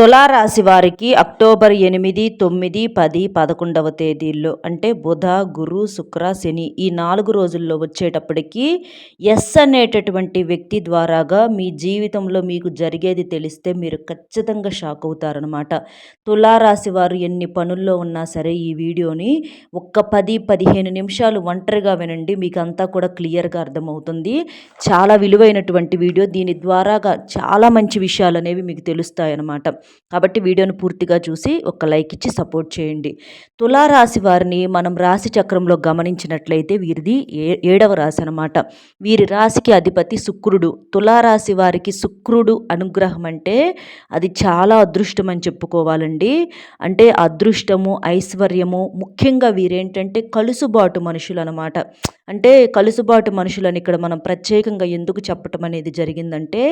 తులారాశి వారికి అక్టోబర్ ఎనిమిది తొమ్మిది పది పదకొండవ తేదీల్లో అంటే బుధ గురు శుక్ర శని ఈ నాలుగు రోజుల్లో వచ్చేటప్పటికి ఎస్ అనేటటువంటి వ్యక్తి ద్వారాగా మీ జీవితంలో మీకు జరిగేది తెలిస్తే మీరు ఖచ్చితంగా షాక్ అవుతారనమాట తులారాశి వారు ఎన్ని పనుల్లో ఉన్నా సరే ఈ వీడియోని ఒక్క పది పదిహేను నిమిషాలు ఒంటరిగా వినండి మీకు అంతా కూడా క్లియర్గా అర్థమవుతుంది. చాలా విలువైనటువంటి వీడియో దీని ద్వారాగా చాలా మంచి విషయాలు అనేవి మీకు తెలుస్తాయి అన్నమాట కాబట్టి వీడియోను పూర్తిగా చూసి ఒక లైక్ ఇచ్చి సపోర్ట్ చేయండి. తులారాశి వారిని మనం రాశి చక్రంలో గమనించినట్లయితే వీరిది ఏ ఏడవ రాశి అనమాట వీరి రాశికి అధిపతి శుక్రుడు. తులారాశి వారికి శుక్రుడు అనుగ్రహం అంటే అది చాలా అదృష్టం అని చెప్పుకోవాలండి. అంటే అదృష్టము ఐశ్వర్యము ముఖ్యంగా వీరేంటంటే కలుసుబాటు మనుషులు అనమాట అంటే కలుసుబాటు మనుషులని ఇక్కడ మనం ప్రత్యేకంగా ఎందుకు చెప్పటం అనేది జరిగిందంటే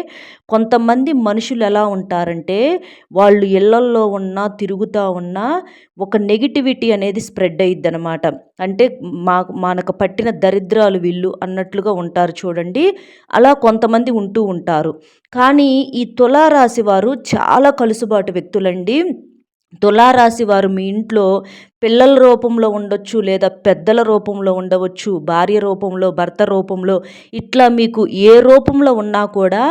కొంతమంది మనుషులు ఎలా ఉంటారంటే వాళ్ళు ఇళ్ళల్లో ఉన్నా తిరుగుతూ ఉన్నా ఒక నెగిటివిటీ అనేది స్ప్రెడ్ అయ్యిద్ది అనమాట అంటే మా మనకు పట్టిన దరిద్రాలు వీళ్ళు అన్నట్లుగా ఉంటారు చూడండి. అలా కొంతమంది ఉంటూ ఉంటారు. కానీ ఈ తులారాశి వారు చాలా కలుసుబాటు వ్యక్తులండి. తులారాశి వారు మీ ఇంట్లో పిల్లల రూపంలో ఉండొచ్చు లేదా పెద్దల రూపంలో ఉండవచ్చు భార్య రూపంలో భర్త రూపంలో ఇట్లా మీకు ఏ రూపంలో ఉన్నా కూడా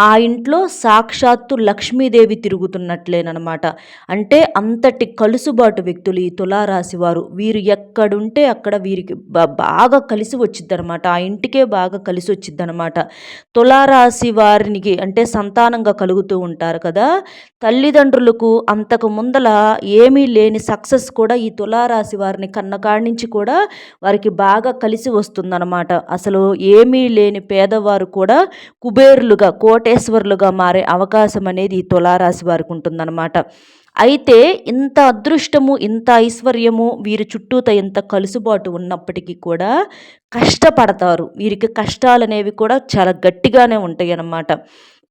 ఆ ఇంట్లో సాక్షాత్తు లక్ష్మీదేవి తిరుగుతున్నట్లేనమాట అంటే అంతటి కలుసుబాటు వ్యక్తులు ఈ తులారాశి వారు. వీరు ఎక్కడుంటే అక్కడ వీరికి బాగా కలిసి వచ్చిద్దనమాట ఆ ఇంటికే బాగా కలిసి వచ్చిద్దనమాట తులారాశి వారికి అంటే సంతానంగా కలుగుతూ ఉంటారు కదా. తల్లిదండ్రులకు అంతకు ముందల ఏమీ లేని సక్సెస్ కూడా ఈ ఈ తులారాశి వారిని కన్నకాడి నుంచి కూడా వారికి బాగా కలిసి వస్తుందన్నమాట. అసలు ఏమీ లేని పేదవారు కూడా కుబేరులుగా కోటేశ్వరులుగా మారే అవకాశం అనేది ఈ తులారాశి వారికి ఉంటుందన్నమాట. అయితే ఇంత అదృష్టము ఇంత ఐశ్వర్యము వీరి చుట్టూత ఇంత కలుసుబాటు ఉన్నప్పటికీ కూడా కష్టపడతారు. వీరికి కష్టాలు అనేవి కూడా చాలా గట్టిగానే ఉంటాయి అన్నమాట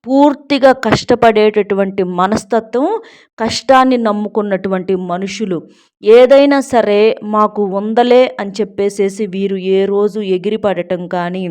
పూర్తిగా కష్టపడేటటువంటి మనస్తత్వం కష్టాన్ని నమ్ముకున్నటువంటి మనుషులు. ఏదైనా సరే మాకు ఉందలే అని చెప్పేసేసి వీరు ఏ రోజు ఎగిరిపడటం కానీ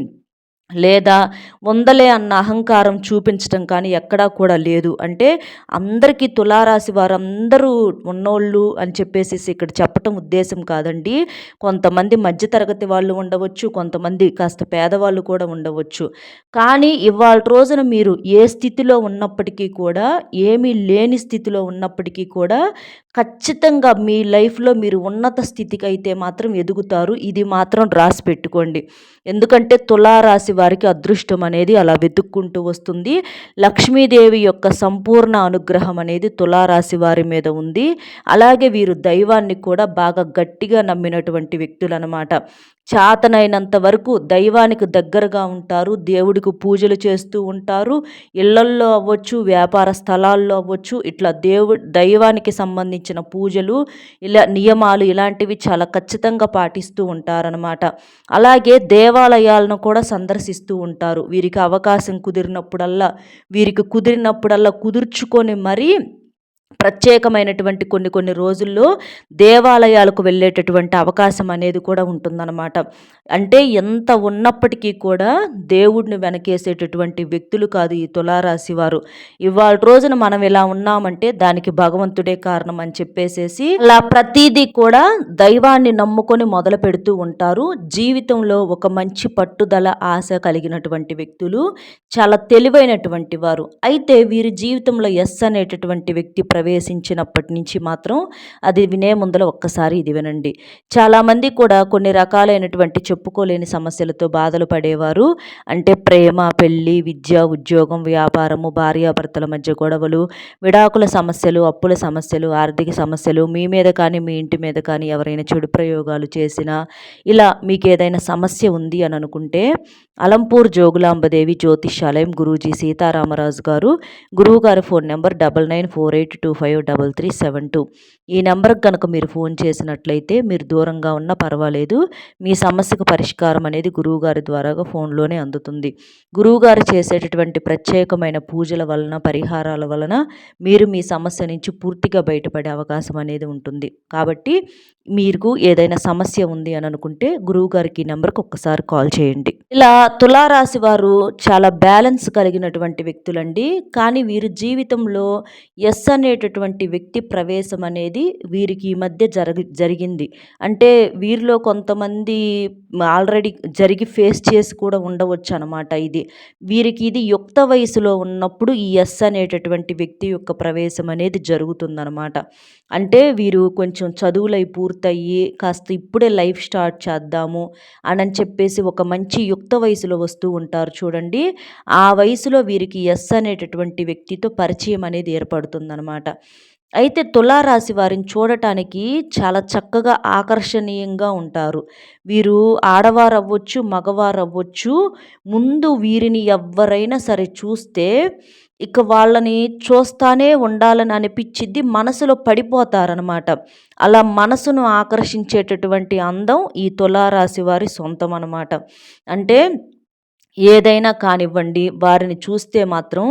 లేదా ఉందలే అన్న అహంకారం చూపించటం కానీ ఎక్కడా కూడా లేదు. అంటే అందరికీ తులారాశి వారందరూ ఉన్నోళ్ళు అని చెప్పేసి ఇక్కడ చెప్పటం ఉద్దేశం కాదండి. కొంతమంది మధ్యతరగతి వాళ్ళు ఉండవచ్చు కొంతమంది కాస్త పేదవాళ్ళు కూడా ఉండవచ్చు. కానీ ఇవాళ రోజున మీరు ఏ స్థితిలో ఉన్నప్పటికీ కూడా ఏమీ లేని స్థితిలో ఉన్నప్పటికీ కూడా ఖచ్చితంగా మీ లైఫ్లో మీరు ఉన్నత స్థితికి అయితే మాత్రం ఎదుగుతారు. ఇది మాత్రం రాసి పెట్టుకోండి. ఎందుకంటే తులారాశి వారికి అదృష్టం అనేది అలా వెతుక్కుంటూ వస్తుంది. లక్ష్మీదేవి యొక్క సంపూర్ణ అనుగ్రహం అనేది తులారాశి వారి మీద ఉంది. అలాగే వీరు దైవాన్ని కూడా బాగా గట్టిగా నమ్మినటువంటి వ్యక్తులు అనమాట చేతనైనంత వరకు దైవానికి దగ్గరగా ఉంటారు దేవుడికి పూజలు చేస్తూ ఉంటారు ఇళ్ళల్లో అవ్వచ్చు వ్యాపార స్థలాల్లో అవ్వచ్చు. ఇట్లా దేవు దైవానికి సంబంధించిన పూజలు ఇలా నియమాలు ఇలాంటివి చాలా ఖచ్చితంగా పాటిస్తూ ఉంటారనమాట అలాగే దేవాలయాలను కూడా సందర్శిస్తూ ఉంటారు. వీరికి అవకాశం కుదిరినప్పుడల్లా వీరికి కుదిరినప్పుడల్లా కుదుర్చుకొని మరీ ప్రత్యేకమైనటువంటి కొన్ని కొన్ని రోజుల్లో దేవాలయాలకు వెళ్ళేటటువంటి అవకాశం అనేది కూడా ఉంటుందన్నమాట. అంటే ఎంత ఉన్నప్పటికీ కూడా దేవుడిని వెనకేసేటటువంటి వ్యక్తులు కాదు ఈ తులారాశి వారు. ఇవాళ రోజున మనం ఇలా ఉన్నామంటే దానికి భగవంతుడే కారణం అని చెప్పేసేసి అలా ప్రతిదీ కూడా దైవాన్ని నమ్ముకొని మొదలు పెడుతూ ఉంటారు. జీవితంలో ఒక మంచి పట్టుదల ఆశ కలిగినటువంటి వ్యక్తులు చాలా తెలివైనటువంటి వారు. అయితే వీరి జీవితంలో ఎస్ అనేటటువంటి వ్యక్తి ప్రవేశించినప్పటి నుంచి మాత్రం అది వినే ముందర ఒక్కసారి ఇది వినండి. చాలామంది కూడా కొన్ని రకాలైనటువంటి చెప్పుకోలేని సమస్యలతో బాధలు పడేవారు. అంటే ప్రేమ పెళ్ళి విద్య ఉద్యోగం వ్యాపారము భార్యాభర్తల మధ్య గొడవలు విడాకుల సమస్యలు అప్పుల సమస్యలు ఆర్థిక సమస్యలు మీ మీద కానీ మీ ఇంటి మీద కానీ ఎవరైనా చెడు ప్రయోగాలు చేసినా ఇలా మీకు ఏదైనా సమస్య ఉంది అని అనుకుంటే అలంపూర్ జోగులాంబదేవి జ్యోతిష్యాలయం గురూజీ సీతారామరాజు గారు గురువు గారి phone number double nine four eight two five double three seven two. ఈ నెంబర్కి కనుక మీరు ఫోన్ చేసినట్లయితే మీరు దూరంగా ఉన్నా పర్వాలేదు. మీ సమస్యకు పరిష్కారం అనేది గురువుగారి ద్వారాగా ఫోన్లోనే అందుతుంది. గురువుగారు చేసేటటువంటి ప్రత్యేకమైన పూజల వలన పరిహారాల వలన మీరు మీ సమస్య నుంచి పూర్తిగా బయటపడే అవకాశం అనేది ఉంటుంది. కాబట్టి మీకు ఏదైనా సమస్య ఉంది అని అనుకుంటే గురువుగారికి ఈ నెంబర్కి ఒక్కసారి కాల్ చేయండి. ఇలా తులారాశి వారు చాలా బ్యాలెన్స్ కలిగినటువంటి వ్యక్తులండి. కానీ వీరు జీవితంలో ఎస్ అనేటటువంటి వ్యక్తి ప్రవేశం అనేది వీరికి ఈ మధ్య జరగ జరిగింది. అంటే వీరిలో కొంతమంది ఆల్రెడీ జరిగి ఫేస్ చేసి కూడా ఉండవచ్చు అనమాట ఇది. వీరికి ఇది యుక్త వయసులో ఉన్నప్పుడు ఈ ఎస్ అనేటటువంటి వ్యక్తి యొక్క ప్రవేశం అనేది జరుగుతుందనమాట అంటే వీరు కొంచెం చదువులై పూర్తయ్యి కాస్త ఇప్పుడే లైఫ్ స్టార్ట్ చేద్దాము అని చెప్పేసి ఒక మంచి యుక్త వయసులో వస్తూ ఉంటారు చూడండి. ఆ వయసులో వీరికి ఎస్ అనేటటువంటి వ్యక్తితో పరిచయం అనేది ఏర్పడుతుందనమాట అయితే తులారాశి వారిని చూడటానికి చాలా చక్కగా ఆకర్షణీయంగా ఉంటారు. వీరు ఆడవారు అవ్వచ్చు మగవారు అవ్వచ్చు ముందు వీరిని ఎవరైనా సరే చూస్తే ఇక వాళ్ళని చూస్తానే ఉండాలని అనిపించిద్ది మనసులో పడిపోతారనమాట అలా మనసును ఆకర్షించేటటువంటి అందం ఈ తులారాశి వారి సొంతం అనమాట అంటే ఏదైనా కానివ్వండి వారిని చూస్తే మాత్రం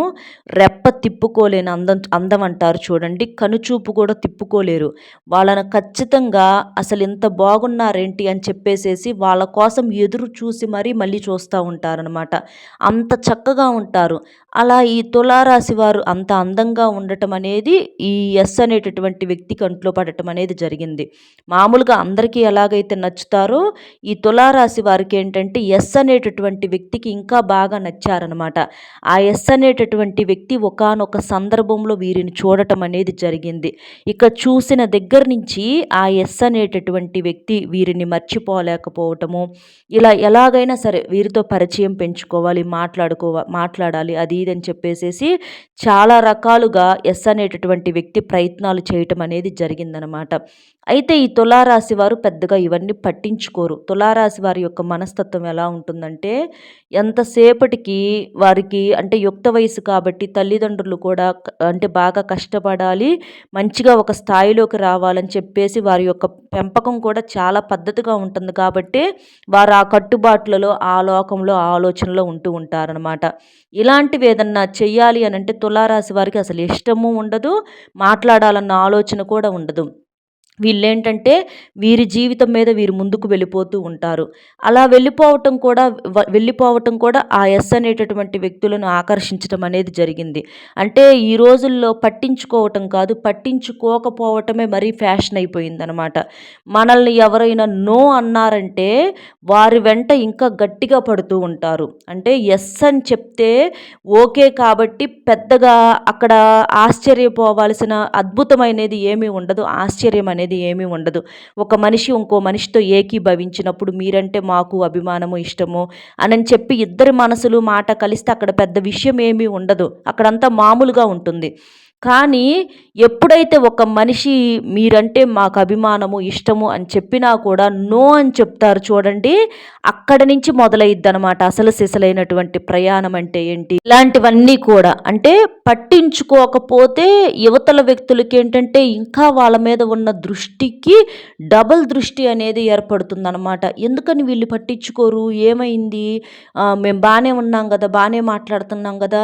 రెప్ప తిప్పుకోలేని అందం అందం అంటారు చూడండి. కనుచూపు కూడా తిప్పుకోలేరు. వాళ్ళని ఖచ్చితంగా అసలు ఇంత బాగున్నారేంటి అని చెప్పేసేసి వాళ్ళ కోసం ఎదురు చూసి మరీ మళ్ళీ చూస్తూ ఉంటారనమాట అంత చక్కగా ఉంటారు. అలా ఈ తులారాశి వారు అంత అందంగా ఉండటం అనేది ఈ ఎస్ అనేటటువంటి వ్యక్తి కంట్లో పడటం అనేది జరిగింది. మామూలుగా అందరికీ ఎలాగైతే నచ్చుతారో ఈ తులారాశి వారికి ఏంటంటే ఎస్ అనేటటువంటి వ్యక్తికి ఇంకా బాగా నచ్చారనమాట ఆ ఎస్ అనేటటువంటి వ్యక్తి ఒకనొక సందర్భంలో వీరిని చూడటం అనేది జరిగింది. ఇక చూసిన దగ్గర నుంచి ఆ ఎస్ అనేటటువంటి వ్యక్తి వీరిని మర్చిపోలేకపోవటము ఇలా ఎలాగైనా సరే వీరితో పరిచయం పెంచుకోవాలి మాట్లాడుకో మాట్లాడాలి అది ఇది అని చెప్పేసేసి చాలా రకాలుగా ఎస్ అనేటటువంటి వ్యక్తి ప్రయత్నాలు చేయటం అనేది జరిగిందనమాట అయితే ఈ తులారాశి వారు పెద్దగా ఇవన్నీ పట్టించుకోరు. తులారాశి వారి యొక్క మనస్తత్వం ఎలా ఉంటుందంటే ఎంతసేపటికి వారికి అంటే యుక్త వయసు కాబట్టి తల్లిదండ్రులు కూడా అంటే బాగా కష్టపడాలి మంచిగా ఒక స్థాయిలోకి రావాలని చెప్పేసి వారి యొక్క పెంపకం కూడా చాలా పద్ధతిగా ఉంటుంది కాబట్టి వారు ఆ కట్టుబాట్లలో ఆ లోకంలో ఆలోచనలో ఉంటూ ఉంటారనమాట ఇలాంటివి ఏదన్నా చెయ్యాలి అని అంటే తులారాశి వారికి అసలు ఇష్టము ఉండదు మాట్లాడాలన్న ఆలోచన కూడా ఉండదు. వీళ్ళేంటంటే వీరి జీవితం మీద వీరు ముందుకు వెళ్ళిపోతూ ఉంటారు. అలా వెళ్ళిపోవటం కూడా వెళ్ళిపోవటం కూడా ఆ ఎస్ అనేటటువంటి వ్యక్తులను ఆకర్షించడం అనేది జరిగింది. అంటే ఈ రోజుల్లో పట్టించుకోవటం కాదు పట్టించుకోకపోవటమే మరీ ఫ్యాషన్ అయిపోయిందనమాట. మనల్ని ఎవరైనా నో అన్నారంటే వారి వెంట ఇంకా గట్టిగా పడుతూ ఉంటారు. అంటే ఎస్ అని చెప్తే ఓకే కాబట్టి పెద్దగా అక్కడ ఆశ్చర్యపోవాల్సిన అద్భుతమైనది ఏమీ ఉండదు. ఆశ్చర్యం అనేది అనేది ఏమీ ఉండదు. ఒక మనిషి ఇంకో మనిషితో ఏకీభవించినప్పుడు మీరంటే మాకు అభిమానము ఇష్టము అని చెప్పి ఇద్దరి మనసులు మాట కలిస్తే అక్కడ పెద్ద విషయం ఏమీ ఉండదు. అక్కడంతా మామూలుగా ఉంటుంది. కానీ ఎప్పుడైతే ఒక మనిషి మీరంటే మాకు అభిమానము ఇష్టము అని చెప్పినా కూడా నో అని చెప్తారు చూడండి. అక్కడ నుంచి మొదలైద్ది అనమాట అసలు సిసలైనటువంటి ప్రయాణం అంటే ఏంటి? ఇలాంటివన్నీ కూడా. అంటే పట్టించుకోకపోతే యువతల వ్యక్తులకి ఏంటంటే ఇంకా వాళ్ళ మీద ఉన్న దృష్టికి డబుల్ దృష్టి అనేది ఏర్పడుతుందనమాట ఎందుకని వీళ్ళు పట్టించుకోరు? ఏమైంది? మేము బాగానే ఉన్నాం కదా బాగానే మాట్లాడుతున్నాం కదా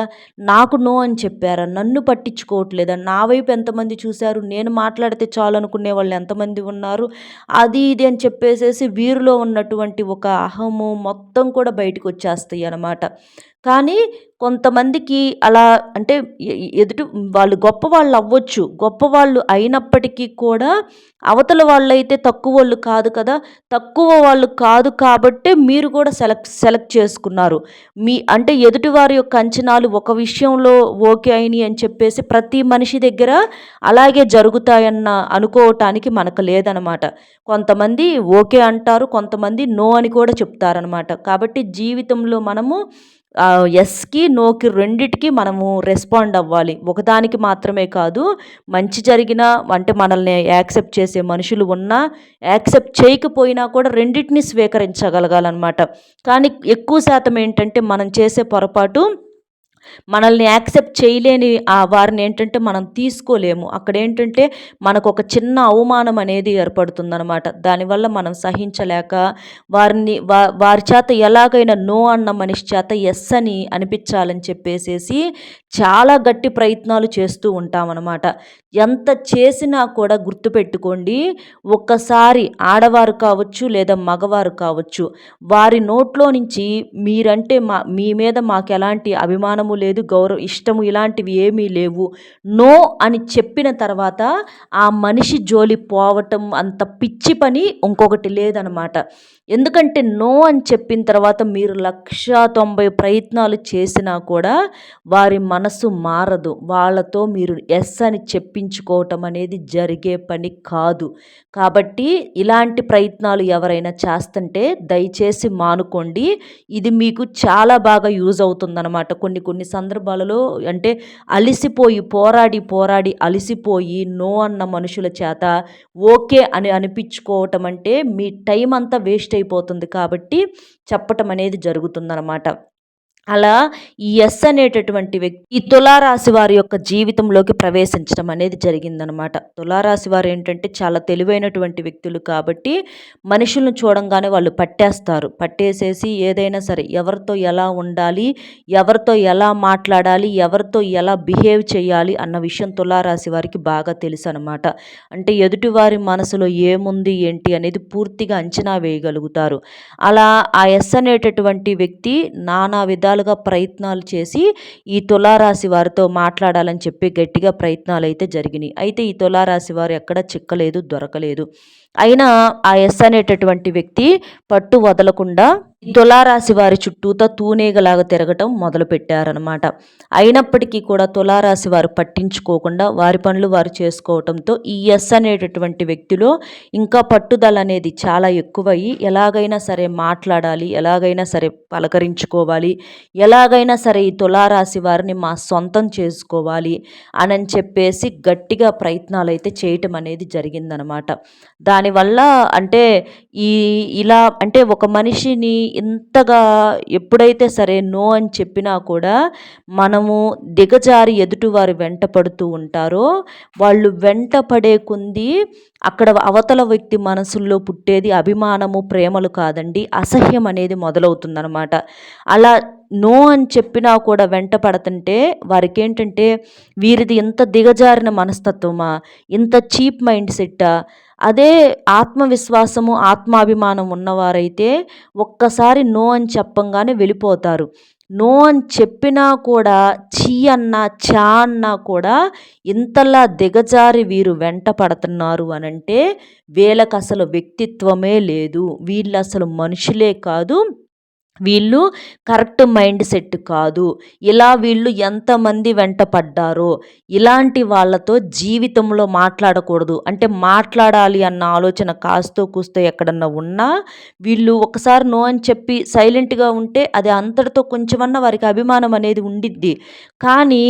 నాకు నో అని చెప్పారా? నన్ను పట్టించుకోవట్లేదా? నా వైపు ఎంతమంది చూశారు? నేను మాట్లాడితే చాలు అనుకునే వాళ్ళు ఎంతమంది ఉన్నారు? అది ఇది అని చెప్పేసేసి వీరిలో ఉన్నటువంటి ఒక అహము మొత్తం కూడా బయటకు వచ్చేస్తాయి అన్నమాట. కానీ కొంతమందికి అలా అంటే ఎదుటి వాళ్ళు గొప్ప వాళ్ళు అవ్వచ్చు. గొప్ప వాళ్ళు అయినప్పటికీ కూడా అవతల వాళ్ళైతే తక్కువ వాళ్ళు కాదు కదా. తక్కువ వాళ్ళు కాదు కాబట్టే మీరు కూడా సెలెక్ట్ సెలెక్ట్ చేసుకున్నారు. మీ అంటే ఎదుటివారి యొక్క అంచనాలు ఒక విషయంలో ఓకే అయినాయి అని చెప్పేసి ప్రతి మనిషి దగ్గర అలాగే జరుగుతాయన్న అనుకోవటానికి మనకు లేదనమాట. కొంతమంది ఓకే అంటారు కొంతమంది నో అని కూడా చెప్తారనమాట. కాబట్టి జీవితంలో మనము ఎస్కి నోకి రెండిటికి మనము రెస్పాండ్ అవ్వాలి. ఒకదానికి మాత్రమే కాదు మంచి జరిగిన అంటే మనల్ని యాక్సెప్ట్ చేసే మనుషులు ఉన్నా యాక్సెప్ట్ చేయకపోయినా కూడా రెండింటిని స్వీకరించగలగాలన్నమాట. కానీ ఎక్కువ శాతం ఏంటంటే మనం చేసే పొరపాటు మనల్ని యాక్సెప్ట్ చేయలేని ఆ వారిని ఏంటంటే మనం తీసుకోలేము. అక్కడ ఏంటంటే మనకు ఒక చిన్న అవమానం అనేది ఏర్పడుతుందనమాట దానివల్ల మనం సహించలేక వారిని వా వారి చేత ఎలాగైనా నో అన్న మనిషి చేత ఎస్ అని అనిపించాలని చెప్పేసేసి చాలా గట్టి ప్రయత్నాలు చేస్తూ ఉంటామన్నమాట. ఎంత చేసినా కూడా గుర్తుపెట్టుకోండి ఒక్కసారి ఆడవారు కావచ్చు లేదా మగవారు కావచ్చు వారి నోట్లో నుంచి మీరంటే మా మీ మీద మాకు ఎలాంటి అభిమానము లేదు గౌరవ ఇష్టము ఇలాంటివి ఏమీ లేవు. నో అని చెప్పిన తర్వాత ఆ మనిషి జోలి పోవటం అంత పిచ్చి పని ఇంకొకటి లేదనమాట. ఎందుకంటే నో అని చెప్పిన తర్వాత మీరు లక్ష తొంభై ప్రయత్నాలు చేసినా కూడా వారి మనసు మారదు. వాళ్ళతో మీరు ఎస్ అని చెప్పించుకోవటం అనేది జరిగే పని కాదు. కాబట్టి ఇలాంటి ప్రయత్నాలు ఎవరైనా చేస్తుంటే దయచేసి మానుకోండి. ఇది మీకు చాలా బాగా యూజ్ అవుతుందన్నమాట. కొన్ని కొన్ని సందర్భాలలో అంటే అలిసిపోయి పోరాడి పోరాడి అలిసిపోయి నో అన్న మనుషుల చేత ఓకే అని అనిపించుకోవటం అంటే మీ టైం అంతా వేస్ట్ అయిపోతుంది కాబట్టి చెప్పటం అనేది జరుగుతుందనమాట అలా ఈ ఎస్ అనేటటువంటి వ్యక్తి ఈ తులారాశి వారి యొక్క జీవితంలోకి ప్రవేశించడం అనేది జరిగిందనమాట. తులారాశి వారు ఏంటంటే చాలా తెలివైనటువంటి వ్యక్తులు కాబట్టి మనుషులను చూడంగానే వాళ్ళు పట్టేస్తారు. పట్టేసేసి ఏదైనా సరే ఎవరితో ఎలా ఉండాలి ఎవరితో ఎలా మాట్లాడాలి ఎవరితో ఎలా బిహేవ్ చేయాలి అన్న విషయం తులారాశి వారికి బాగా తెలుసు అనమాట అంటే ఎదుటివారి మనసులో ఏముంది ఏంటి అనేది పూర్తిగా అంచనా వేయగలుగుతారు. అలా ఆ ఎస్ అనేటటువంటి వ్యక్తి నానా విధ విధాలుగా ప్రయత్నాలు చేసి ఈ తులారాశి వారితో మాట్లాడాలని చెప్పి గట్టిగా ప్రయత్నాలు అయితే జరిగినాయి. అయితే ఈ తులారాశి వారు ఎక్కడ చిక్కలేదు దొరకలేదు. అయినా ఆ ఎస్ అనేటటువంటి వ్యక్తి పట్టు వదలకుండా తులారాశి వారి చుట్టూతా తూనేగలాగా తిరగటం మొదలుపెట్టారనమాట అయినప్పటికీ కూడా తులారాశి వారు పట్టించుకోకుండా వారి పనులు వారు చేసుకోవటంతో ఈ ఎస్ అనేటటువంటి వ్యక్తిలో ఇంకా పట్టుదల అనేది చాలా ఎక్కువయ్యి ఎలాగైనా సరే మాట్లాడాలి ఎలాగైనా సరే పలకరించుకోవాలి ఎలాగైనా సరే ఈ తులారాశి వారిని మా సొంతం చేసుకోవాలి అని చెప్పేసి గట్టిగా ప్రయత్నాలు అయితే చేయటం అనేది జరిగిందనమాట దానివల్ల అంటే ఈ ఇలా అంటే ఒక మనిషిని ఇంతగా ఎప్పుడైతే సరే నో అని చెప్పినా కూడా మనము దిగజారి ఎదుటివారు వెంట పడుతూ ఉంటారో వాళ్ళు వెంట పడే కొంది అక్కడ అవతల వ్యక్తి మనసుల్లో పుట్టేది అభిమానము ప్రేమలు కాదండి అసహ్యం అనేది మొదలవుతుందనమాట అలా నో అని చెప్పినా కూడా వెంట పడుతుంటే వారికి ఏంటంటే వీరిది ఇంత దిగజారిన మనస్తత్వమా? ఇంత చీప్ మైండ్ సెట్టా? అదే ఆత్మవిశ్వాసము ఆత్మాభిమానం ఉన్నవారైతే ఒక్కసారి నో అని చెప్పంగానే వెళ్ళిపోతారు. నో అని చెప్పినా కూడా చీ అన్నా చా అన్నా కూడా ఇంతలా దిగజారి వీరు వెంట పడుతున్నారు అనంటే వీళ్ళకి అసలు వ్యక్తిత్వమే లేదు. వీళ్ళు అసలు మనుషులే కాదు వీళ్ళు కరెక్ట్ మైండ్ సెట్ కాదు. ఇలా వీళ్ళు ఎంతమంది వెంట పడ్డారో ఇలాంటి వాళ్ళతో జీవితంలో మాట్లాడకూడదు. అంటే మాట్లాడాలి అన్న ఆలోచన కాస్తో కూస్తో ఎక్కడన్నా ఉన్నా వీళ్ళు ఒకసారి నో అని చెప్పి సైలెంట్గా ఉంటే అది అంతటితో కొంచెమన్నా వారికి అభిమానం అనేది ఉండిద్ది. కానీ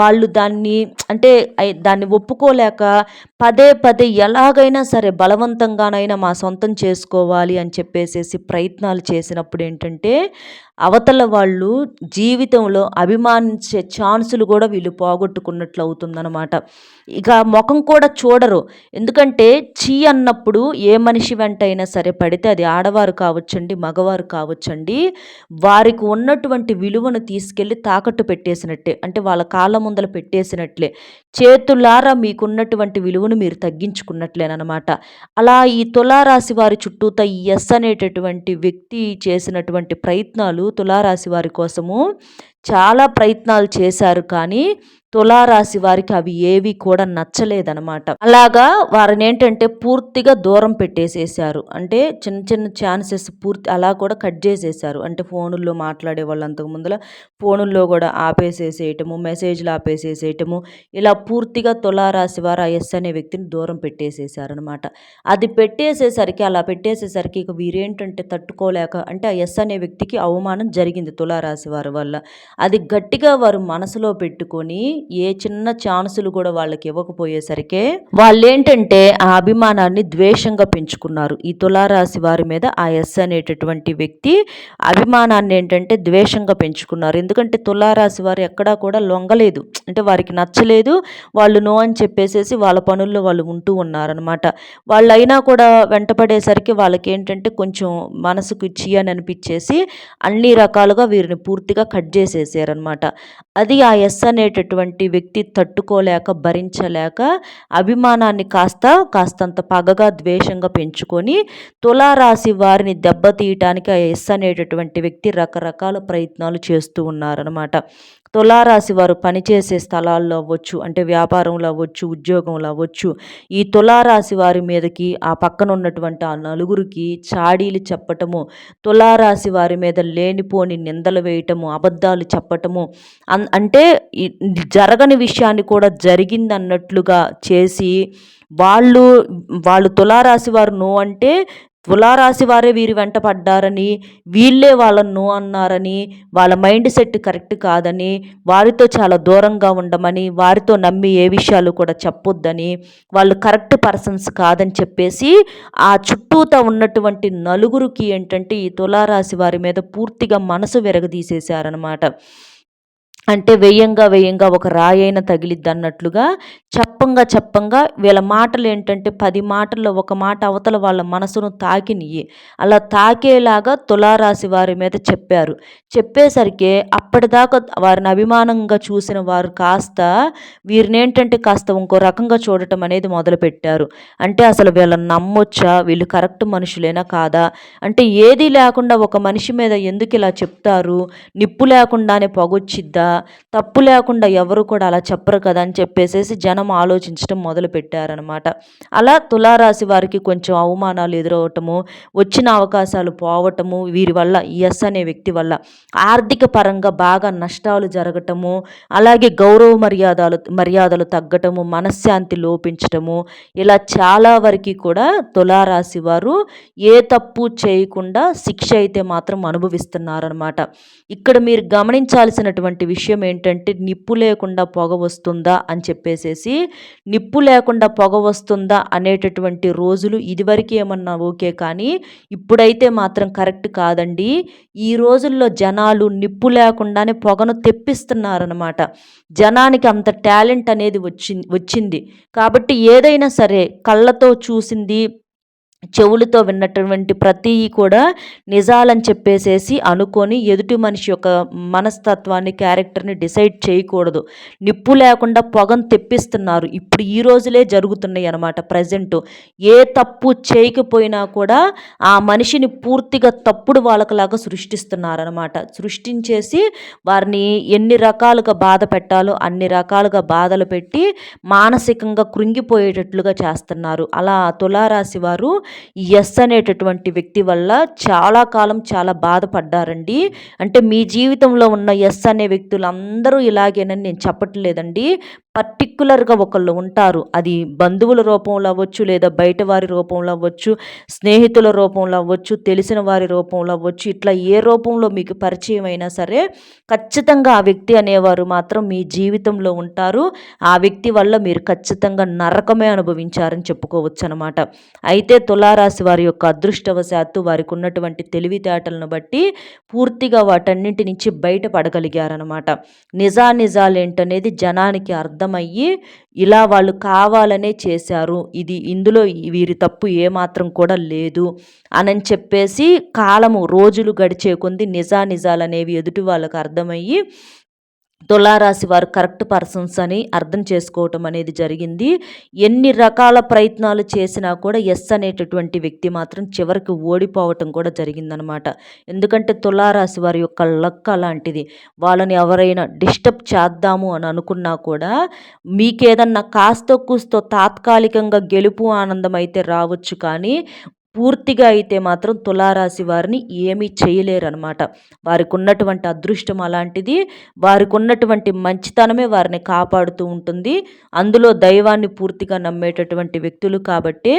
వాళ్ళు దాన్ని అంటే దాన్ని ఒప్పుకోలేక పదే పదే ఎలాగైనా సరే బలవంతంగానైనా మా సొంతం చేసుకోవాలి అని చెప్పేసేసి ప్రయత్నాలు చేసినప్పుడు ఏంటంటే అవతల వాళ్ళు జీవితంలో అభిమానించే ఛాన్సులు కూడా వీళ్ళు పోగొట్టుకున్నట్లు అవుతుందన్నమాట. ఇక ముఖం కూడా చూడరు. ఎందుకంటే చీ అన్నప్పుడు ఏ మనిషి వెంట అయినా సరే పడితే అది ఆడవారు కావచ్చండి మగవారు కావచ్చండి. వారికి ఉన్నటువంటి విలువను తీసుకెళ్ళి తాకట్టు పెట్టేసినట్టే అంటే వాళ్ళ కాళ్ళ ముందల పెట్టేసినట్లే. చేతులారా మీకున్నటువంటి విలువను మీరు తగ్గించుకున్నట్లేనమాట అలా ఈ తులారాశి వారి చుట్టూత ఈ ఎస్ అనేటటువంటి వ్యక్తి చేసినటువంటి ప్రయత్నాలు తులారాశి వారి కోసము చాలా ప్రయత్నాలు చేశారు కానీ తులారాశి వారికి అవి ఏవి కూడా నచ్చలేదనమాట అలాగా వారిని ఏంటంటే పూర్తిగా దూరం పెట్టేసేసారు అంటే చిన్న చిన్న ఛాన్సెస్ పూర్తి అలా కూడా కట్ చేసేసారు అంటే ఫోనుల్లో మాట్లాడే వాళ్ళు అంతకు ముందుల ఫోనుల్లో కూడా ఆపేసేసేయటము మెసేజ్లు ఆపేసేసేయటము ఇలా పూర్తిగా తులారాశి వారు ఆ ఎస్ అనే వ్యక్తిని దూరం పెట్టేసేసారనమాట అది పెట్టేసేసరికి అలా పెట్టేసేసరికి ఇక వీరేంటంటే తట్టుకోలేక అంటే ఆ ఎస్ అనే వ్యక్తికి అవమానం జరిగింది తులారాశి వారి వల్ల. అది గట్టిగా వారు మనసులో పెట్టుకొని ఏ చిన్న ఛాన్సులు కూడా వాళ్ళకి ఇవ్వకపోయేసరికే వాళ్ళేంటంటే ఆ అభిమానాన్ని ద్వేషంగా పెంచుకున్నారు. ఈ తులారాశి వారి మీద ఆ ఎస్ అనేటటువంటి వ్యక్తి అభిమానాన్ని ఏంటంటే ద్వేషంగా పెంచుకున్నారు. ఎందుకంటే తులారాశి వారు ఎక్కడా కూడా లొంగలేదు. అంటే వారికి నచ్చలేదు. వాళ్ళు నో అని చెప్పేసేసి వాళ్ళ పనుల్లో వాళ్ళు ఉంటూ ఉన్నారనమాట వాళ్ళు అయినా కూడా వెంటపడేసరికి వాళ్ళకి ఏంటంటే కొంచెం మనసుకు ఇచ్చి అని అనిపించేసి అన్ని రకాలుగా వీరిని పూర్తిగా కట్ చేసి చేశారనమాట అది ఆ ఎస్ అనేటటువంటి వ్యక్తి తట్టుకోలేక భరించలేక అభిమానాన్ని కాస్త కాస్తంత పగగా ద్వేషంగా పెంచుకొని తులారాశి వారిని దెబ్బతీయటానికి ఆ ఎస్ అనేటటువంటి వ్యక్తి రకరకాల ప్రయత్నాలు చేస్తూ ఉన్నారనమాట తులారాశి వారు పనిచేసే స్థలాల్లో అవ్వచ్చు అంటే వ్యాపారంలో అవ్వచ్చు ఉద్యోగంలో అవ్వచ్చు ఈ తులారాశి వారి మీదకి ఆ పక్కన ఉన్నటువంటి ఆ నలుగురికి చాడీలు చెప్పటము తులారాశి వారి మీద లేనిపోని నిందలు వేయటము అబద్ధాలు చెప్పటము. అంటే జరగని విషయాన్ని కూడా జరిగిందన్నట్లుగా చేసి వాళ్ళు వాళ్ళు తులారాశి వారు నో అంటే తులారాశి వారే వీరి వెంట పడ్డారని వీళ్ళే వాళ్ళను అన్నారని వాళ్ళ మైండ్ సెట్ కరెక్ట్ కాదని వారితో చాలా దూరంగా ఉండమని వారితో నమ్మి ఏ విషయాలు కూడా చెప్పొద్దని వాళ్ళు కరెక్ట్ పర్సన్స్ కాదని చెప్పేసి ఆ చుట్టూతో ఉన్నటువంటి నలుగురికి ఏంటంటే ఈ తులారాశి వారి మీద పూర్తిగా మనసు విరగదీసేశారనమాట అంటే వెయ్యంగా వెయ్యంగా ఒక రాయైన తగిలిద్ది అన్నట్లుగా చెప్ప చెప్పంగా చెప్పంగా వీళ్ళ మాటలు ఏంటంటే పది మాటల్లో ఒక మాట అవతల వాళ్ళ మనసును తాకినియి అలా తాకేలాగా తులారాశి వారి మీద చెప్పారు. చెప్పేసరికి అప్పటిదాకా వారిని అభిమానంగా చూసిన వారు కాస్త వీరిని ఏంటంటే కాస్త ఇంకో రకంగా చూడటం అనేది మొదలుపెట్టారు. అంటే అసలు వీళ్ళని నమ్మొచ్చా? వీళ్ళు కరెక్ట్ మనుషులేనా కాదా? అంటే ఏది లేకుండా ఒక మనిషి మీద ఎందుకు ఇలా చెప్తారు? నిప్పు లేకుండానే పొగొచ్చిద్దా? తప్పు లేకుండా ఎవరు కూడా అలా చెప్పరు కదా అని చెప్పేసేసి జనం ఆలోచించడం మొదలు పెట్టారనమాట అలా తులారాశి వారికి కొంచెం అవమానాలు ఎదురవటము వచ్చిన అవకాశాలు పోవటము వీరి వల్ల ఎస్ అనే వ్యక్తి వల్ల ఆర్థిక పరంగా బాగా నష్టాలు జరగటము అలాగే గౌరవ మర్యాదలు మర్యాదలు తగ్గటము మనశ్శాంతి లోపించటము ఇలా చాలా వరకు కూడా తులారాశి వారు ఏ తప్పు చేయకుండా శిక్ష అయితే మాత్రం అనుభవిస్తున్నారనమాట ఇక్కడ మీరు గమనించాల్సినటువంటి విషయం విషయం ఏంటంటే నిప్పు లేకుండా పొగ వస్తుందా అని చెప్పేసేసి నిప్పు లేకుండా పొగ వస్తుందా అనేటటువంటి రోజులు ఇదివరకు ఏమన్నా ఓకే కానీ ఇప్పుడైతే మాత్రం కరెక్ట్ కాదండి. ఈ రోజుల్లో జనాలు నిప్పు లేకుండానే పొగను తెప్పిస్తున్నారనమాట జనానికి అంత టాలెంట్ అనేది వచ్చి వచ్చింది. కాబట్టి ఏదైనా సరే కళ్ళతో చూసింది చెవులతో విన్నటువంటి ప్రతి కూడా నిజాలని చెప్పేసేసి అనుకొని ఎదుటి మనిషి యొక్క మనస్తత్వాన్ని క్యారెక్టర్ని డిసైడ్ చేయకూడదు. నిప్పు లేకుండా పొగను తెప్పిస్తున్నారు. ఇప్పుడు ఈ రోజులే జరుగుతున్నాయి అనమాట ప్రజెంట్ ఏ తప్పు చేయకపోయినా కూడా ఆ మనిషిని పూర్తిగా తప్పుడు వాళ్ళకలాగా సృష్టిస్తున్నారనమాట సృష్టించేసి వారిని ఎన్ని రకాలుగా బాధ పెట్టాలో అన్ని రకాలుగా బాధలు పెట్టి మానసికంగా కృంగిపోయేటట్లుగా చేస్తున్నారు. అలా తులారాశి వారు ఎస్ అనేటటువంటి వ్యక్తి వల్ల చాలా కాలం చాలా బాధపడ్డారండి. అంటే మీ జీవితంలో ఉన్న ఎస్ అనే వ్యక్తులు అందరూ ఇలాగేనని నేను చెప్పట్లేదండి. పర్టిక్యులర్గా ఒకళ్ళు ఉంటారు. అది బంధువుల రూపంలో అవ్వచ్చు లేదా బయట వారి రూపంలో అవ్వచ్చు స్నేహితుల రూపంలో అవ్వచ్చు తెలిసిన వారి రూపంలో అవ్వచ్చు ఇట్లా ఏ రూపంలో మీకు పరిచయం అయినా సరే ఖచ్చితంగా ఆ వ్యక్తి అనేవారు మాత్రం మీ జీవితంలో ఉంటారు. ఆ వ్యక్తి వల్ల మీరు ఖచ్చితంగా నరకమే అనుభవించారని చెప్పుకోవచ్చు అనమాట అయితే తులారాశి వారి యొక్క అదృష్టవశాత్తు వారికి ఉన్నటువంటి తెలివితేటలను బట్టి పూర్తిగా వాటన్నింటి నుంచి బయటపడగలిగారనమాట నిజానిజాలేంటనేది జనానికి అర్థమయ్యి ఇలా వాళ్ళు కావాలనే చేశారు. ఇది ఇందులో వీరి తప్పు ఏమాత్రం కూడా లేదు అని చెప్పేసి కాలము రోజులు గడిచే కొంది నిజానిజాలనేవి ఎదుటి వాళ్ళకు అర్థమయ్యి తులారాశి వారు కరెక్ట్ పర్సన్స్ అని అర్థం చేసుకోవటం అనేది జరిగింది. ఎన్ని రకాల ప్రయత్నాలు చేసినా కూడా ఎస్ అనేటటువంటి వ్యక్తి మాత్రం చివరికి ఓడిపోవటం కూడా జరిగిందనమాట. ఎందుకంటే తులారాశి వారి యొక్క లక్ అలాంటిది. వాళ్ళని ఎవరైనా డిస్టర్బ్ చేద్దాము అని అనుకున్నా కూడా మీకేదన్నా కాస్త కూస్తో తాత్కాలికంగా గెలుపు ఆనందం అయితే రావచ్చు కానీ పూర్తిగా అయితే మాత్రం తులారాశి వారిని ఏమీ చేయలేరనమాట వారికి ఉన్నటువంటి అదృష్టం అలాంటిది వారికి ఉన్నటువంటి మంచితనమే వారిని కాపాడుతూ ఉంటుంది. అందులో దైవాన్ని పూర్తిగా నమ్మేటటువంటి వ్యక్తులు కాబట్టి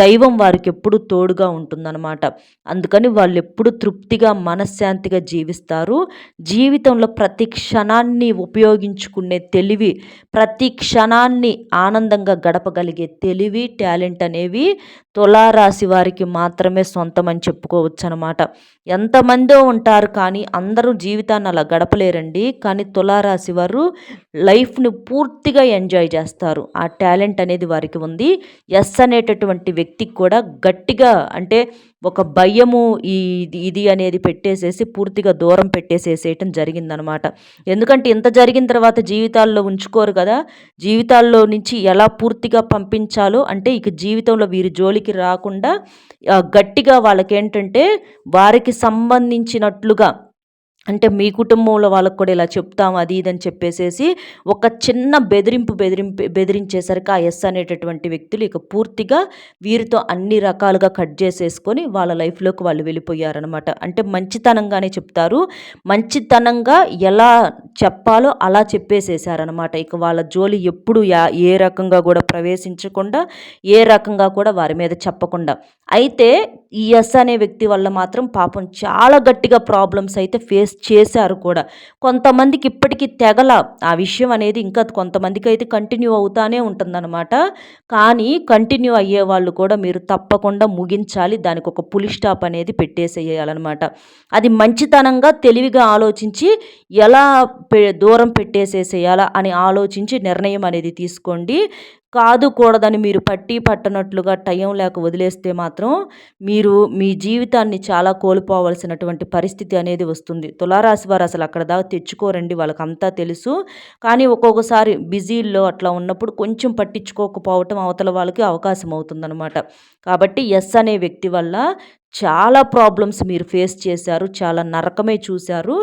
దైవం వారికి ఎప్పుడు తోడుగా ఉంటుందన్నమాట. అందుకని వాళ్ళు ఎప్పుడు తృప్తిగా మనశ్శాంతిగా జీవిస్తారు. జీవితంలో ప్రతి క్షణాన్ని ఉపయోగించుకునే తెలివి ప్రతి క్షణాన్ని ఆనందంగా గడపగలిగే తెలివి టాలెంట్ అనేవి తులారాశి వారికి మాత్రమే సొంతం అని చెప్పుకోవచ్చు అనమాట ఎంతమందో ఉంటారు కానీ అందరూ జీవితాన్ని అలా గడపలేరండి. కానీ తులారాశి వారు లైఫ్ని పూర్తిగా ఎంజాయ్ చేస్తారు. ఆ టాలెంట్ అనేది వారికి ఉంది. ఎస్ అనేటటువంటి వ్యక్తికి కూడా గట్టిగా అంటే ఒక భయము ఈ ఇది అనేది పెట్టేసేసి పూర్తిగా దూరం పెట్టేసేసేయటం జరిగిందనమాట. ఎందుకంటే ఇంత జరిగిన తర్వాత జీవితాల్లో ఉంచుకోరు కదా. జీవితాల్లో నుంచి ఎలా పూర్తిగా పంపించాలో అంటే ఇక జీవితంలో వీరి జోలికి రాకుండా గట్టిగా వాళ్ళకేంటంటే వారికి సంబంధించినట్లుగా అంటే మీ కుటుంబంలో వాళ్ళకు కూడా ఇలా చెప్తాం అది ఇదని చెప్పేసేసి ఒక చిన్న బెదిరింపు బెదిరింపు బెదిరించేసరికి ఆ ఎస్ అనేటటువంటి వ్యక్తులు ఇక పూర్తిగా వీరితో అన్ని రకాలుగా కట్ చేసేసుకొని వాళ్ళ లైఫ్లోకి వాళ్ళు వెళ్ళిపోయారనమాట అంటే మంచితనంగానే చెప్తారు. మంచితనంగా ఎలా చెప్పాలో అలా చెప్పేసేసారనమాట ఇక వాళ్ళ జోలి ఎప్పుడు యా ఏ రకంగా కూడా ప్రవేశించకుండా ఏ రకంగా కూడా వారి మీద చెప్పకుండా. అయితే ఈ ఎస్ అనే వ్యక్తి వల్ల మాత్రం పాపం చాలా గట్టిగా ప్రాబ్లమ్స్ అయితే ఫేస్ చేశారు కూడా. కొంతమందికి ఇప్పటికీ తెగల ఆ విషయం అనేది ఇంకా కొంతమందికి అయితే కంటిన్యూ అవుతానే ఉంటుందన్నమాట. కానీ కంటిన్యూ అయ్యే వాళ్ళు కూడా మీరు తప్పకుండా ముగించాలి. దానికి ఒక పులి స్టాప్ అనేది పెట్టేసేయాలన్నమాట. అది మంచితనంగా తెలివిగా ఆలోచించి ఎలా దూరం పెట్టేసేసేయాలా అని ఆలోచించి నిర్ణయం అనేది తీసుకోండి. కాదు కూడదని మీరు పట్టి పట్టనట్లుగా టైం లేక వదిలేస్తే మాత్రం మీరు మీ జీవితాన్ని చాలా కోల్పోవలసినటువంటి పరిస్థితి అనేది వస్తుంది. తులారాశి వారు అసలు అక్కడ దాకా తెచ్చుకోరండి వాళ్ళకి అంతా తెలుసు. కానీ ఒక్కొక్కసారి బిజీల్లో అట్లా ఉన్నప్పుడు కొంచెం పట్టించుకోకపోవటం అవతల వాళ్ళకి అవకాశం అవుతుందన్నమాట. కాబట్టి ఎస్ అనే వ్యక్తి వల్ల చాలా ప్రాబ్లమ్స్ మీరు ఫేస్ చేశారు చాలా నరకమే చూశారు.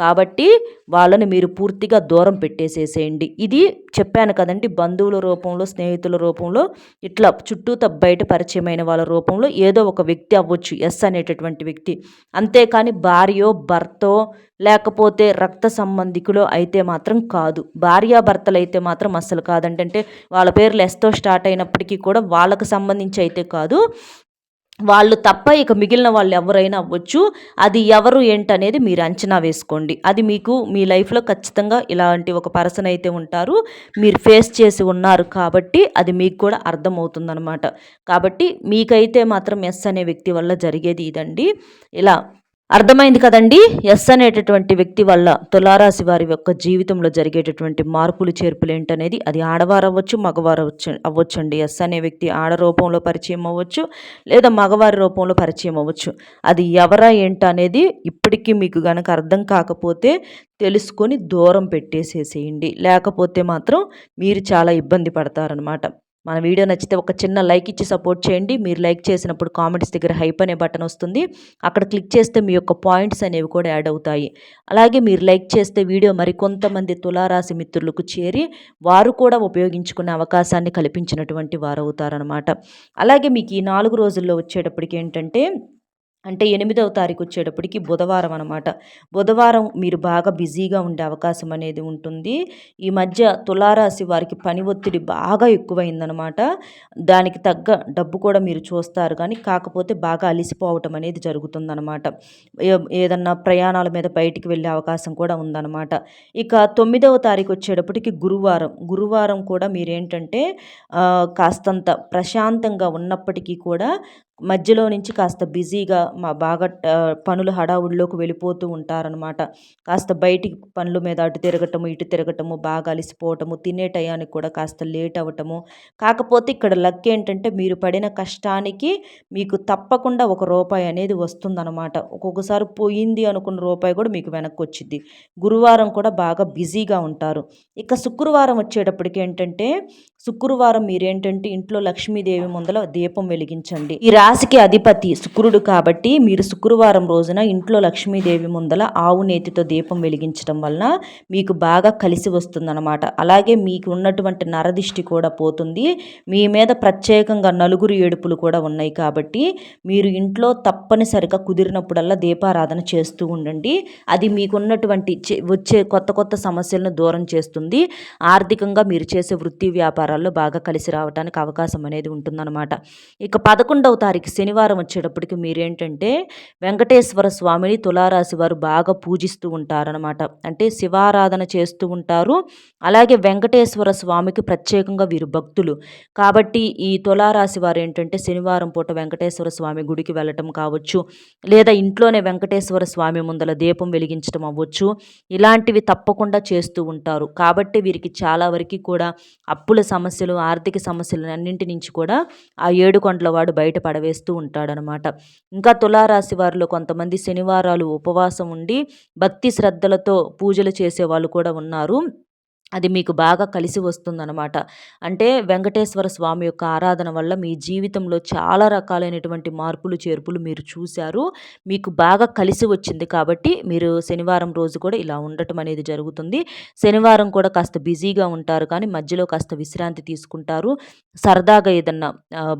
కాబట్టి వాళ్ళని మీరు పూర్తిగా దూరం పెట్టేసేసేయండి. ఇది చెప్పాను కదండి బంధువుల రూపంలో స్నేహితుల రూపంలో ఇట్లా చుట్టూత బయట పరిచయమైన వాళ్ళ రూపంలో ఏదో ఒక వ్యక్తి అవ్వచ్చు ఎస్ అనేటటువంటి వ్యక్తి. అంతేకాని భార్యో భర్తో లేకపోతే రక్త సంబంధికులో అయితే మాత్రం కాదు. భార్యాభర్తలు అయితే మాత్రం అస్సలు కాదంటే వాళ్ళ పేర్లు ఎస్తో స్టార్ట్ అయినప్పటికీ కూడా వాళ్ళకు సంబంధించి అయితే కాదు. వాళ్ళు తప్ప ఇక మిగిలిన వాళ్ళు ఎవరైనా అవ్వచ్చు. అది ఎవరు ఏంటనేది మీరు అంచనా వేసుకోండి. అది మీకు మీ లైఫ్లో ఖచ్చితంగా ఇలాంటి ఒక పర్సన్ అయితే ఉంటారు. మీరు ఫేస్ చేసి ఉన్నారు కాబట్టి అది మీకు కూడా అర్థమవుతుందనమాట కాబట్టి మీకైతే మాత్రం ఎస్ అనే వ్యక్తి వల్ల జరిగేది ఇదండి. ఇలా అర్థమైంది కదండి? ఎస్ అనేటటువంటి వ్యక్తి వల్ల తులారాశి వారి యొక్క జీవితంలో జరిగేటటువంటి మార్పులు చేర్పులు ఏంటనేది అది ఆడవారు అవ్వచ్చు మగవారు అవ్వచ్చు అవ్వచ్చండి. ఎస్ అనే వ్యక్తి ఆడ రూపంలో పరిచయం అవ్వచ్చు లేదా మగవారి రూపంలో పరిచయం అవ్వచ్చు. అది ఎవరా ఏంటనేది ఇప్పటికీ మీకు గనక అర్థం కాకపోతే తెలుసుకొని దూరం పెట్టేసేసేయండి. లేకపోతే మాత్రం మీరు చాలా ఇబ్బంది పడతారనమాట మన వీడియో నచ్చితే ఒక చిన్న లైక్ ఇచ్చి సపోర్ట్ చేయండి. మీరు లైక్ చేసినప్పుడు కామెంట్స్ దగ్గర హైప్ అనే బటన్ వస్తుంది. అక్కడ క్లిక్ చేస్తే మీ యొక్క పాయింట్స్ అనేవి కూడా యాడ్ అవుతాయి. అలాగే మీరు లైక్ చేస్తే వీడియో మరికొంతమంది తులారాశి మిత్రులకు చేరి వారు కూడా ఉపయోగించుకునే అవకాశాన్ని కల్పించినటువంటి వారు అవుతారనమాట అలాగే మీకు ఈ నాలుగు రోజుల్లో వచ్చేటప్పటికి ఏంటంటే అంటే ఎనిమిదవ తారీఖు వచ్చేటప్పటికి బుధవారం అనమాట బుధవారం మీరు బాగా బిజీగా ఉండే అవకాశం అనేది ఉంటుంది. ఈ మధ్య తులారాశి వారికి పని ఒత్తిడి బాగా ఎక్కువైందనమాట దానికి తగ్గ డబ్బు కూడా మీరు చూస్తారు కానీ కాకపోతే బాగా అలిసిపోవటం అనేది జరుగుతుందనమాట ఏదన్నా ప్రయాణాల మీద బయటికి వెళ్ళే అవకాశం కూడా ఉందన్నమాట. ఇక తొమ్మిదవ తారీఖు వచ్చేటప్పటికి గురువారం. గురువారం కూడా మీరేంటంటే కాస్తంత ప్రశాంతంగా ఉన్నప్పటికీ కూడా మధ్యలో నుంచి కాస్త బిజీగా మా బాగా పనులు హడావుడిలోకి వెళ్ళిపోతూ ఉంటారనమాట కాస్త బయటికి పనుల మీద అటు తిరగటము ఇటు తిరగటము బాగా అలసిపోవటము తినే టయానికి కూడా కాస్త లేట్ అవ్వటము. కాకపోతే ఇక్కడ లక్ ఏంటంటే మీరు పడిన కష్టానికి మీకు తప్పకుండా ఒక రూపాయి అనేది వస్తుందన్నమాట. ఒక్కొక్కసారి పోయింది అనుకున్న రూపాయి కూడా మీకు వెనక్కి వచ్చింది గురువారం కూడా బాగా బిజీగా ఉంటారు. ఇక శుక్రవారం వచ్చేటప్పటికి ఏంటంటే శుక్రవారం మీరేంటంటే ఇంట్లో లక్ష్మీదేవి ముందల దీపం వెలిగించండి. ఈ రాశికి అధిపతి శుక్రుడు కాబట్టి మీరు శుక్రవారం రోజున ఇంట్లో లక్ష్మీదేవి ముందల ఆవు నేతితో దీపం వెలిగించడం వలన మీకు బాగా కలిసి వస్తుందన్నమాట. అలాగే మీకు ఉన్నటువంటి నరదిష్టి కూడా పోతుంది. మీ మీద ప్రత్యేకంగా నలుగురు ఏడుపులు కూడా ఉన్నాయి కాబట్టి మీరు ఇంట్లో తప్పనిసరిగా కుదిరినప్పుడల్లా దీపారాధన చేస్తూ ఉండండి. అది మీకున్నటువంటి వచ్చే కొత్త కొత్త సమస్యలను దూరం చేస్తుంది. ఆర్థికంగా మీరు చేసే వృత్తి వ్యాపారాల్లో బాగా కలిసి రావడానికి అవకాశం అనేది ఉంటుందన్నమాట. ఇక పదకొండవ తారీఖు శనివారం వచ్చేటప్పటికి మీరేంటంటే వెంకటేశ్వర స్వామిని తులారాశి వారు బాగా పూజిస్తూ ఉంటారనమాట అంటే శివారాధన చేస్తూ ఉంటారు. అలాగే వెంకటేశ్వర స్వామికి ప్రత్యేకంగా వీరు భక్తులు. కాబట్టి ఈ తులారాశి వారు ఏంటంటే శనివారం పూట వెంకటేశ్వర స్వామి గుడికి వెళ్ళటం కావచ్చు లేదా ఇంట్లోనే వెంకటేశ్వర స్వామి ముందల దీపం వెలిగించడం అవ్వచ్చు ఇలాంటివి తప్పకుండా చేస్తూ ఉంటారు. కాబట్టి వీరికి చాలా వరకు కూడా అప్పుల సమస్యలు ఆర్థిక సమస్యలు అన్నింటి నుంచి కూడా ఆ ఏడు కొండల వాడు బయటపడవే వేస్తూ ఉంటాడనమాట. ఇంకా తులారాశి వారిలో కొంతమంది శనివారాలు ఉపవాసం ఉండి భక్తి శ్రద్ధలతో పూజలు చేసే వాళ్ళు కూడా ఉన్నారు. అది మీకు బాగా కలిసి వస్తుందనమాట అంటే వెంకటేశ్వర స్వామి యొక్క ఆరాధన వల్ల మీ జీవితంలో చాలా రకాలైనటువంటి మార్పులు చేర్పులు మీరు చూశారు. మీకు బాగా కలిసి వచ్చింది కాబట్టి మీరు శనివారం రోజు కూడా ఇలా ఉండటం అనేది జరుగుతుంది. శనివారం కూడా కాస్త బిజీగా ఉంటారు కానీ మధ్యలో కాస్త విశ్రాంతి తీసుకుంటారు. సరదాగా ఏదన్నా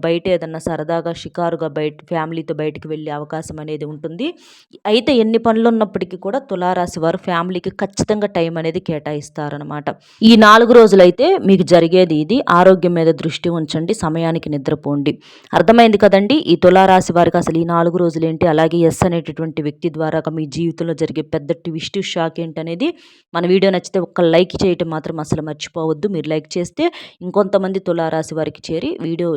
బయట ఏదన్నా సరదాగా షికారుగా బయట ఫ్యామిలీతో బయటకు వెళ్ళే అవకాశం అనేది ఉంటుంది. అయితే ఎన్ని పనులు ఉన్నప్పటికీ కూడా తులారాశి వారు ఫ్యామిలీకి ఖచ్చితంగా టైం అనేది కేటాయిస్తారనమాట ఈ నాలుగు రోజులైతే మీకు జరిగేది ఇది. ఆరోగ్యం మీద దృష్టి ఉంచండి సమయానికి నిద్రపోండి. అర్థమైంది కదండి? ఈ తులారాశి వారికి అసలు ఈ నాలుగు రోజులు ఏంటి అలాగే ఎస్ అనేటటువంటి వ్యక్తి ద్వారా మీ జీవితంలో జరిగే పెద్ద ట్విస్ట్ షాక్ ఏంటనేది మన వీడియో నచ్చితే ఒక్క లైక్ చేయటం మాత్రం అసలు మర్చిపోవద్దు. మీరు లైక్ చేస్తే ఇంకొంతమంది తులారాశి వారికి చేరి వీడియో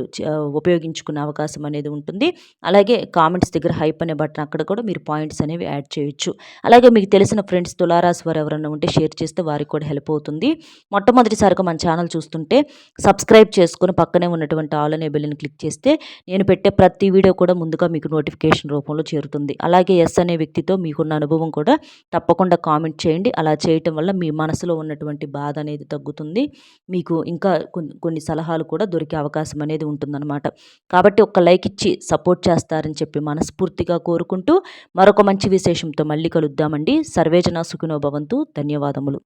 ఉపయోగించుకునే అవకాశం అనేది ఉంటుంది. అలాగే కామెంట్స్ దగ్గర హైప్ అనే బటన్ అక్కడ కూడా మీరు పాయింట్స్ అనేవి యాడ్ చేయొచ్చు. అలాగే మీకు తెలిసిన ఫ్రెండ్స్ తులారాశి వారు ఎవరైనా ఉంటే షేర్ చేస్తే వారికి కూడా హెల్ప్ అవుతుంది. మొట్టమొదటిసారిగా మన ఛానల్ చూస్తుంటే సబ్స్క్రైబ్ చేసుకుని పక్కనే ఉన్నటువంటి ఆల్ అనే బెల్ని క్లిక్ చేస్తే నేను పెట్టే ప్రతి వీడియో కూడా ముందుగా మీకు నోటిఫికేషన్ రూపంలో చేరుతుంది. అలాగే ఎస్ అనే వ్యక్తితో మీకున్న అనుభవం కూడా తప్పకుండా కామెంట్ చేయండి. అలా చేయటం వల్ల మీ మనసులో ఉన్నటువంటి బాధ అనేది తగ్గుతుంది. మీకు ఇంకా కొన్ని సలహాలు కూడా దొరికే అవకాశం అనేది ఉంటుందన్నమాట. కాబట్టి ఒక లైక్ ఇచ్చి సపోర్ట్ చేస్తారని చెప్పి మనస్ఫూర్తిగా కోరుకుంటూ మరొక మంచి విశేషంతో మళ్ళీ కలుద్దామండి. సర్వేజన సుఖినో భవంతు. ధన్యవాదములు.